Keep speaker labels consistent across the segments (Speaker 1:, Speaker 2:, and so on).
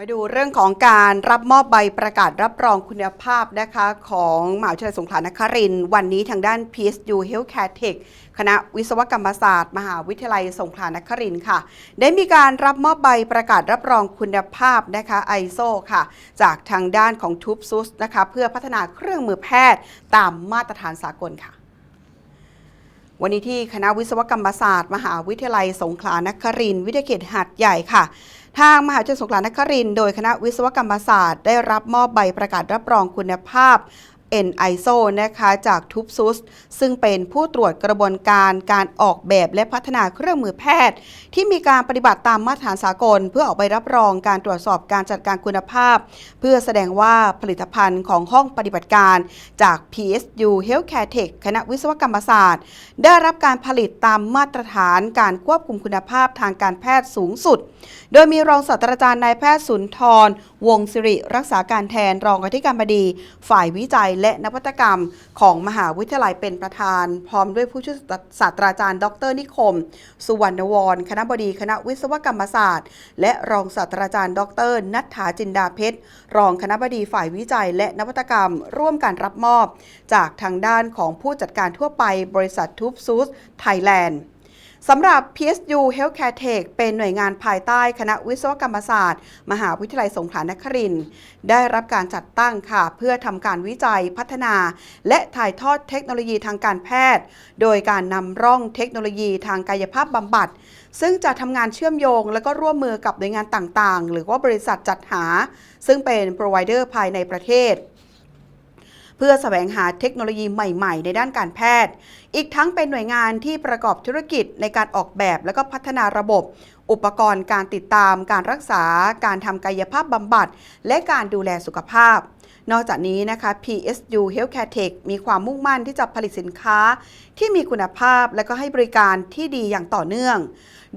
Speaker 1: มาดูเรื่องของการรับมอบใบประกาศรับรองคุณภาพนะคะของมหาวิทยาลัยสงขลานครินทร์วันนี้ทางด้าน PSU Healthcare Tech คณะวิศวกรรมศาสตร์ มหาวิทยาลัยสงขลานครินทร์ค่ะ ได้มีการรับมอบใบประกาศรับรองคุณภาพนะคะ ISO ค่ะ จากทางด้านของทูบซุสนะคะเพื่อพัฒนาเครื่องมือแพทย์ตามมาตรฐานสากลค่ะวันนี้ที่คณะวิศวกรรมศาสตร์ มหาวิทยาลัยสงขลานครินทร์วิทยาเขตหัดใหญ่ค่ะ ทางมหาวิทยาลัยสงขลานครินทร์โดยคณะวิศวกรรมศาสตร์ ได้รับมอบใบประกาศรับรองคุณภาพ NISO นะคะจากทูบซุสซึ่งเป็นผู้ตรวจกระบวนการการออกแบบและพัฒนาเครื่องมือแพทย์ ที่มีการปฏิบัติตามมาตรฐานสากล เพื่อออกใบรับรองการตรวจสอบการจัดการคุณภาพ เพื่อแสดงว่าผลิตภัณฑ์ของห้องปฏิบัติการจาก PSU Healthcare Tech คณะวิศวกรรมศาสตร์ ได้รับการผลิตตามมาตรฐานการควบคุมคุณภาพทางการแพทย์สูงสุด โดยมีรองศาสตราจารย์นายแพทย์สุนทร วงศิริรักษาการแทนรองอธิการบดี ฝ่ายวิจัยและนวัตกรรมของมหาวิทยาลัยเป็นประธาน พร้อมด้วยผู้ช่วยศาสตราจารย์ ดร นิคม สุวรรณวรคณะบดีคณะวิศวกรรมศาสตร์ และรองศาสตราจารย์ ดร นัทธาจินดาเพชร รองคณะบดีฝ่ายวิจัย และนวัตกรรม ร่วมการรับมอบ จากทางด้านของผู้จัดการทั่วไปบริษัททูบซูสไทยแลนด์ สำหรับ PSU Healthcare Tech เป็นหน่วยงานภายใต้คณะวิศวกรรมศาสตร์ มหาวิทยาลัยสงขลานครินทร์ได้รับการจัดตั้งค่ะ เพื่อทำการวิจัยพัฒนา และถ่ายทอดเทคโนโลยีทางการแพทย์ โดยการนำร่องเทคโนโลยีทางกายภาพบำบัด ซึ่งจะทำงานเชื่อมโยง และก็ร่วมมือกับหน่วยงานต่างๆ หรือว่าบริษัทจัดหา ซึ่งเป็น provider ภายในประเทศ เพื่อแสวงหาเทคโนโลยีใหม่ๆ ในด้านการแพทย์ อีกทั้งเป็นหน่วยงานที่ประกอบธุรกิจในการออกแบบและก็พัฒนาระบบ อุปกรณ์การติดตาม การรักษา การทำกายภาพบำบัด และการดูแลสุขภาพ นอกจากนี้นะคะ PSU Healthcare Tech มีความมุ่งมั่นที่จะผลิตสินค้า ที่มีคุณภาพและก็ให้บริการที่ดีอย่างต่อเนื่อง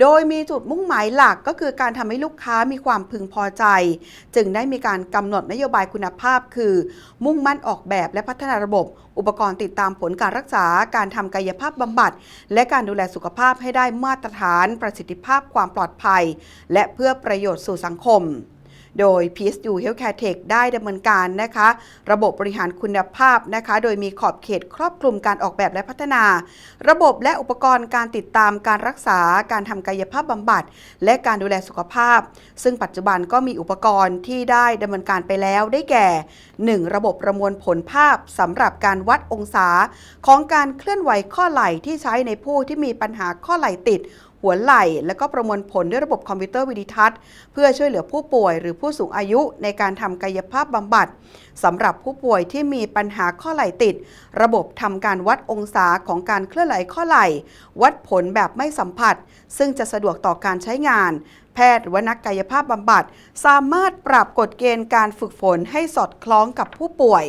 Speaker 1: โดยมีจุดมุ่งหมายหลักก็คือการทำให้ลูกค้ามีความพึงพอใจ จึงได้มีการกำหนดนโยบายคุณภาพ คือ มุ่งมั่นออกแบบและพัฒนาระบบ อุปกรณ์ติดตามผลการรักษา การทำกายภาพบำบัด และการดูแลสุขภาพให้ได้มาตรฐาน ประสิทธิภาพความปลอดภัย และเพื่อประโยชน์สู่สังคม โดย PSU Healthcare Tech ได้ดำเนินการนะคะ ระบบบริหารคุณภาพนะคะ โดยมีขอบเขตครอบคลุมการออกแบบและพัฒนา ระบบและอุปกรณ์การติดตามการรักษา การทำกายภาพบำบัด และการดูแลสุขภาพ ซึ่งปัจจุบันก็มีอุปกรณ์ที่ได้ดำเนินการไปแล้วได้แก่ 1. ระบบประมวลผลภาพสำหรับการวัดองศา ของการเคลื่อนไหวข้อไหล่ที่ใช้ในผู้ที่มีปัญหาข้อไหล่ติด หัวไหล่ และก็ประมวลผลด้วยระบบคอมพิวเตอร์วิดิทัศน์ เพื่อช่วยเหลือผู้ป่วยหรือผู้สูงอายุในการทำกายภาพบำบัดสำหรับผู้ป่วยที่มีปัญหาข้อไหล่ติด ระบบทำการวัดองศาของการเคลื่อนไหวข้อไหล่ วัดผลแบบไม่สัมผัส ซึ่งจะสะดวกต่อการใช้งาน แพทย์หรือนักกายภาพบำบัด สามารถปรับกฎเกณฑ์การฝึกฝนให้สอดคล้องกับผู้ป่วย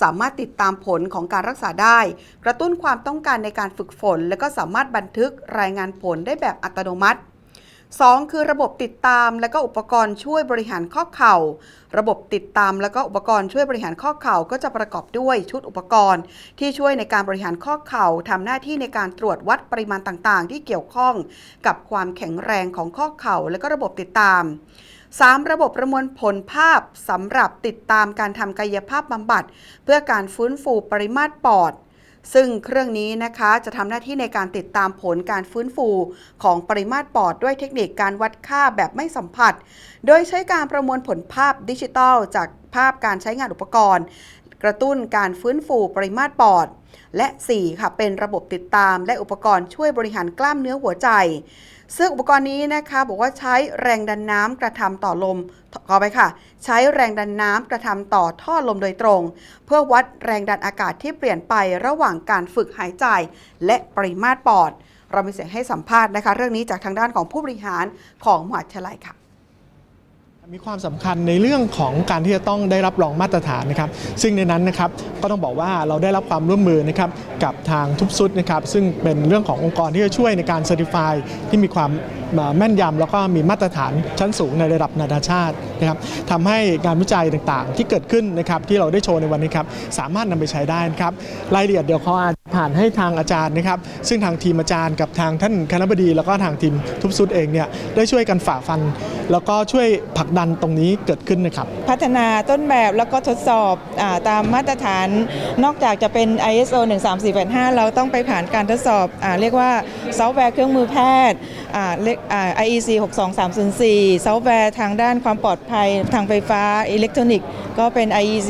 Speaker 1: สามารถติดตามผลของการรักษาได้ กระตุ้นความต้องการในการฝึกฝน และก็สามารถบันทึกรายงานผลได้แบบอัตโนมัติ 2. คือระบบติดตามและก็อุปกรณ์ช่วยบริหารข้อเข่า ระบบติดตามและก็อุปกรณ์ช่วยบริหารข้อเข่าก็จะประกอบด้วยชุดอุปกรณ์ ที่ช่วยในการบริหารข้อเข่าทำหน้าที่ในการตรวจวัดปริมาณต่างๆ ที่เกี่ยวข้องกับความแข็งแรงของข้อเข่าและก็ระบบติดตาม 3. ระบบประมวลผลภาพสำหรับติดตามการทำกายภาพบำบัด เพื่อการฟื้นฟูปริมาตรปอด ซึ่งเครื่องนี้นะคะจะทำหน้าที่ในการติดตามผลการฟื้นฟูของปริมาตรปอดด้วยเทคนิคการวัดค่าแบบไม่สัมผัส โดยใช้การประมวลผลภาพดิจิทัลจากภาพการใช้งานอุปกรณ์ กระตุ้นการฟื้นฟูปริมาตรปอด และ 4 ค่ะเป็นระบบติดตามและอุปกรณ์ช่วยบริหารกล้ามเนื้อหัวใจ ซึ่งอุปกรณ์นี้นะคะบอกว่าใช้แรงดันน้ำกระทำต่อลมขอไปค่ะ ใช้แรงดันน้ำกระทำต่อท่อลมโดยตรง เพื่อวัดแรงดันอากาศที่เปลี่ยนไประหว่างการฝึกหายใจ และปริมาตรปอด เรามีเสียงให้สัมภาษณ์นะคะ เรื่องนี้จากทางด้านของผู้บริหารของมหาวิทยาลัยค่ะ
Speaker 2: มีความสำคัญในเรื่องของการที่จะต้องได้รับรองมาตรฐานนะครับซึ่งในนั้นนะครับก็ต้องบอกว่าเราได้รับความร่วมมือนะครับกับทางทุบซุดนะครับซึ่งเป็นเรื่องขององค์กรที่จะช่วยในการเซอร์ติฟายที่มีความแม่นยำแล้วก็มีมาตรฐานชั้นสูงในระดับนานาชาตินะครับทำให้งานวิจัยต่างๆ ที่เกิดขึ้นนะครับที่เราได้โชว์ในวันนี้ครับสามารถนำไปใช้ได้นะครับรายละเอียดเดี๋ยวเขาอา ผ่านให้ทางอาจารย์นะครับ ซึ่งทางทีมอาจารย์กับทางท่านคณบดี แล้วก็ทางทีมทุบซุดเองเนี่ยได้ช่วยกันฝ่าฟัน แล้วก็ช่วยผลักดันตรงนี้เกิดขึ้นนะครับ
Speaker 3: พัฒนาต้นแบบแล้วก็ทดสอบอาตามมาตรฐาน นอกจากจะเป็น ISO 13485 เราต้องไปผ่านการทดสอบอาเรียกว่าซอฟต์แวร์เครื่องมือแพทย์เรกอ่า IEC 62304ซอฟต์แวร์ทางด้านความปลอดภัยทางไฟฟ้าอิเล็กทรอนิกส์ก็เป็น IEC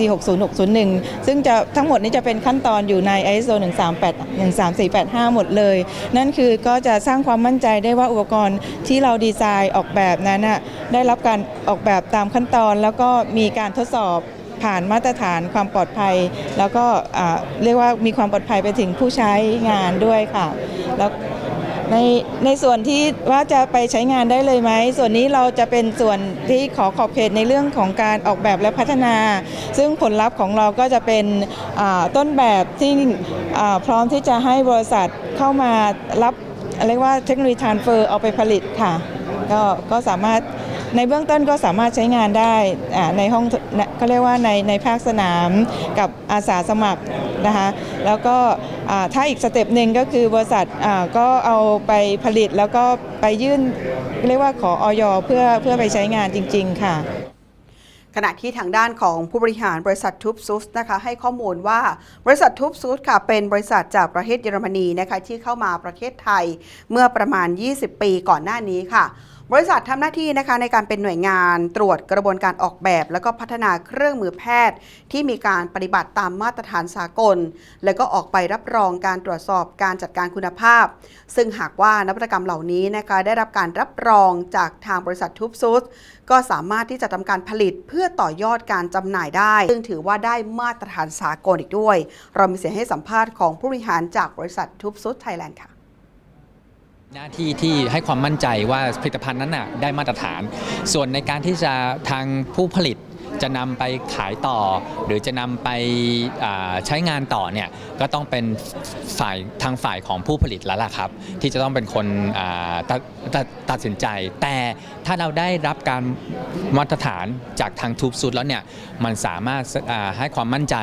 Speaker 3: 60601 ซึ่งจะทั้งหมดนี้จะเป็นขั้นตอนอยู่ใน ISO 138 13485 หมดเลย นั่นคือก็จะสร้างความมั่นใจได้ว่าอุปกรณ์ที่เราดีไซน์ออกแบบนั้นน่ะได้รับการออกแบบตามขั้นตอน แล้วก็มีการทดสอบผ่านมาตรฐานความปลอดภัย แล้วก็อ่าเรียกว่ามีความปลอดภัยไปถึงผู้ใช้งานด้วยค่ะแล้ว ในในส่วนที่ว่าจะไปใช้งานได้เลยไหม ส่วนนี้เราจะเป็นส่วนที่ขอขอบเขตในเรื่องของการออกแบบและพัฒนา ซึ่งผลลัพธ์ของเราก็จะเป็นต้นแบบที่พร้อมที่จะให้บริษัทเข้ามารับเรียกว่าเทคโนโลยีทรานเฟอร์เอาไปผลิตค่ะ ก็ก็สามารถ ในเบื้องต้นก็สามารถใช้งานได้ในห้องก็เรียกว่าในในภาคสนามกับอาสาสมัครนะคะแล้วก็ถ้าอีกสเต็ปหนึ่งก็คือบริษัทก็เอาไปผลิตแล้วก็ไปยื่นเรียกว่าขอออยเพื่อเพื่อไปใช้งานจริง ๆ ค่ะ
Speaker 1: ขณะที่ทางด้านของผู้บริหารบริษัททูบซูสนะคะให้ข้อมูลว่าบริษัททูบซูสค่ะเป็นบริษัทจากประเทศเยอรมนีนะคะที่เข้ามาประเทศไทยเมื่อประมาณ 20 ปีก่อนหน้านี้ค่ะ บริษัททำหน้าที่นะคะในการเป็นหน่วยงานตรวจกระบวนการออกแบบ แล้วก็พัฒนาเครื่องมือแพทย์ ที่มีการปฏิบัติตามมาตรฐานสากล และก็ออกไปรับรองการตรวจสอบการจัดการคุณภาพ ซึ่งหากว่านวัตกรรมเหล่านี้นะคะได้รับการรับรองจากทางบริษัททูบซูสก็สามารถที่จะทำการผลิตเพื่อต่อยอดการจำหน่ายได้ ซึ่งถือว่าได้มาตรฐานสากลอีกด้วย เรามีเสียงให้สัมภาษณ์ของผู้บริหารจากบริษัททูบซูสไทยแลนด์ค่ะ
Speaker 4: หน้าที่ที่ให้ความมั่นใจว่าผลิตภัณฑ์นั้นน่ะได้มาตรฐาน ส่วนในการที่จะทางผู้ผลิตจะนำไปขายต่อ หรือจะนำไปใช้งานต่อเนี่ยก็ต้องเป็นฝ่ายทางฝ่ายของผู้ผลิตแล้วล่ะครับ ที่จะต้องเป็นคนอ่าตัดตัดตัดสินใจ แต่ถ้าเราได้รับการมาตรฐานจากทางทูบซูดแล้วเนี่ยมันสามารถให้ความมั่นใจ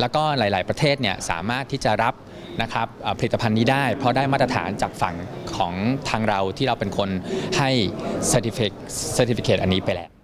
Speaker 4: แล้วก็หลาย ๆ ประเทศเนี่ยสามารถที่จะรับ นะครับผลิตภัณฑ์นี้ได้ เพราะได้มาตรฐานจากฝั่งของทางเราที่เราเป็นคนให้ certificate certificate อันนี้ไปแล้ว